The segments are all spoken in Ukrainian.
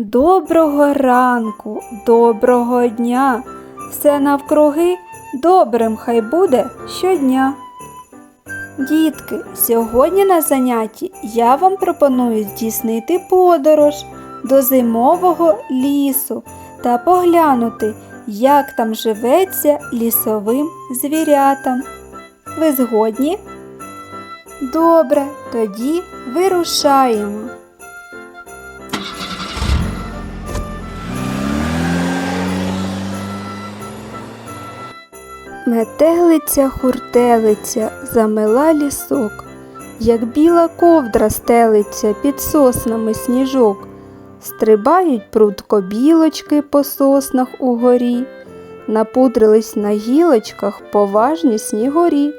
Доброго ранку, доброго дня. Все навкруги добрим хай буде щодня. Дітки, сьогодні на занятті я вам пропоную здійснити подорож до зимового лісу та поглянути, як там живеться лісовим звірятам. Ви згодні? Добре, тоді вирушаємо. Метелиця хуртелиця замела лісок, як біла ковдра стелиться під соснами сніжок. Стрибають прудко білочки по соснах угорі, напудрились на гілочках поважні снігурі.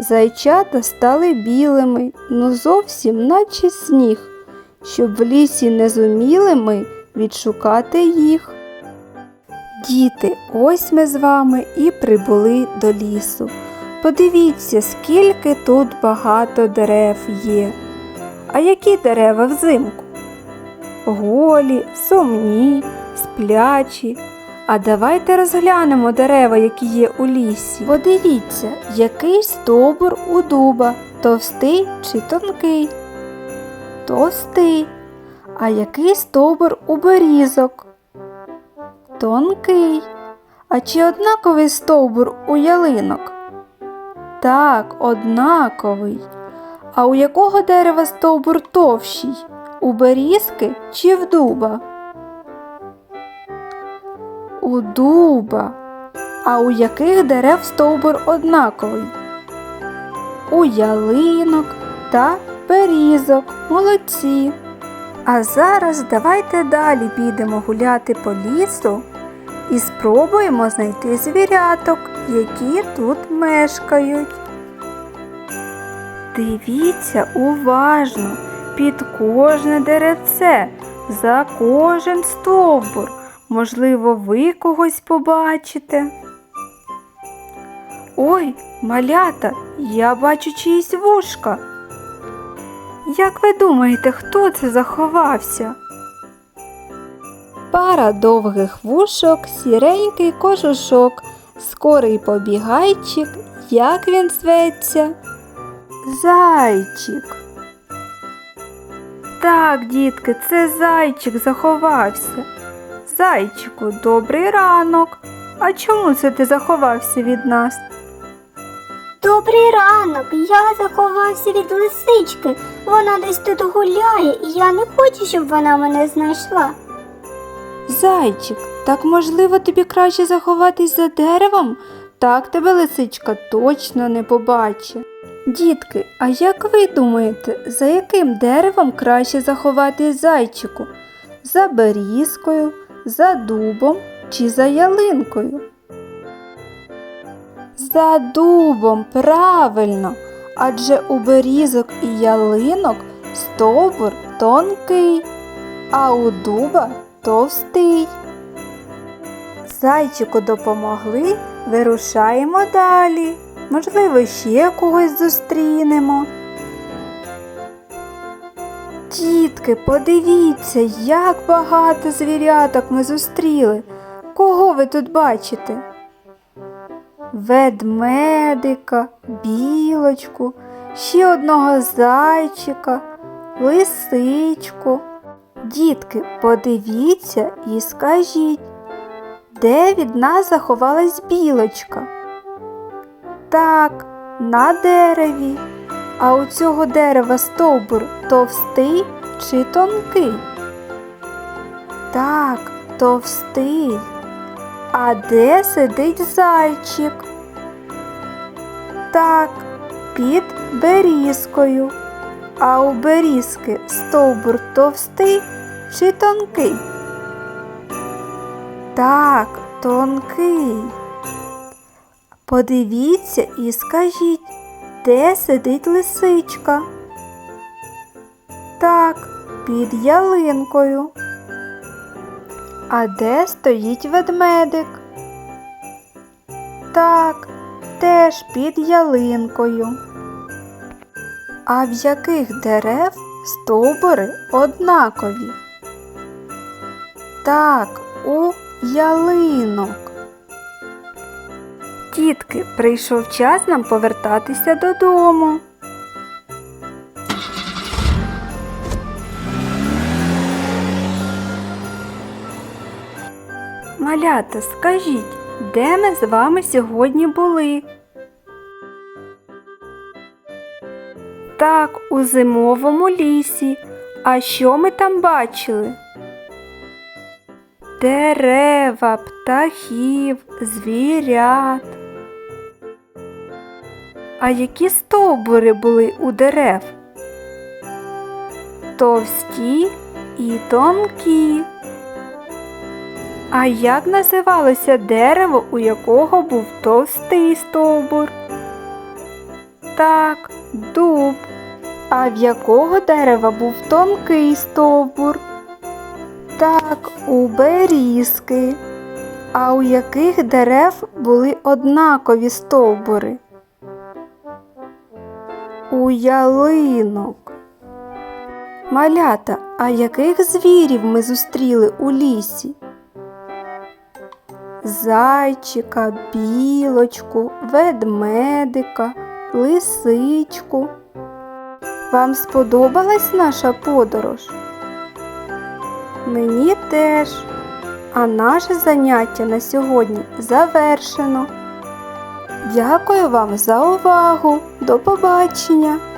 Зайчата стали білими, ну зовсім наче сніг, щоб в лісі не зуміли ми відшукати їх. Діти, ось ми з вами і прибули до лісу. Подивіться, скільки тут багато дерев є. А які дерева взимку? Голі, сумні, сплячі. А давайте розглянемо дерева, які є у лісі. Подивіться, який стовбур у дуба, товстий чи тонкий? Товстий. А який стовбур у берізок? Тонкий. А чи однаковий стовбур у ялинок? Так, однаковий. А у якого дерева стовбур товщий? У берізки чи в дуба? У дуба. А у яких дерев стовбур однаковий? У ялинок та берізок. Молодці. А зараз давайте далі підемо гуляти по лісу і спробуємо знайти звіряток, які тут мешкають. Дивіться уважно під кожне деревце, за кожен стовбур. Можливо, ви когось побачите. Ой, малята, я бачу чиїсь вушка. Як ви думаєте, хто це заховався? Пара довгих вушок, сіренький кожушок, скорий побігайчик, як він зветься? Зайчик. Так, дітки, це зайчик заховався. Зайчику, добрий ранок. А чому це ти заховався від нас? Добрий ранок. Я заховався від лисички. Вона десь тут гуляє, і я не хочу, щоб вона мене знайшла. Зайчик, так можливо тобі краще заховатись за деревом? Так тебе лисичка точно не побачить. Дітки, а як ви думаєте, за яким деревом краще заховатись зайчику? За берізкою, за дубом чи за ялинкою? За дубом, правильно, адже у берізок і ялинок стовбур тонкий, а у дуба товстий. Зайчику допомогли, вирушаємо далі. Можливо, ще когось зустрінемо. Тітки, подивіться, як багато звіряток ми зустріли. Кого ви тут бачите? Ведмедика, білочку, ще одного зайчика, лисичку. Дітки, подивіться і скажіть, де від нас заховалась білочка? Так, на дереві. А у цього дерева стовбур товстий чи тонкий? Так, товстий. А де сидить зайчик? Так, під берізкою. А у берізки стовбур товстий чи тонкий? Так, тонкий. Подивіться і скажіть, де сидить лисичка? Так, під ялинкою. А де стоїть ведмедик? Так, теж під ялинкою. А в яких дерев стовбури однакові? Так, у ялинок. Дітки, прийшов час нам повертатися додому. Малята, скажіть, де ми з вами сьогодні були? Так, у зимовому лісі. А що ми там бачили? Дерева, птахів, звірят. А які стовбури були у дерев? Товсті і тонкі. А як називалося дерево, у якого був товстий стовбур? Так, дуб. А в якого дерева був тонкий стовбур? Так, у берізки. А у яких дерев були однакові стовбури? У ялинок. Малята, а яких звірів ми зустріли у лісі? Зайчика, білочку, ведмедика, лисичку. Вам сподобалась наша подорож? Мені теж. А наше заняття на сьогодні завершено. Дякую вам за увагу. До побачення!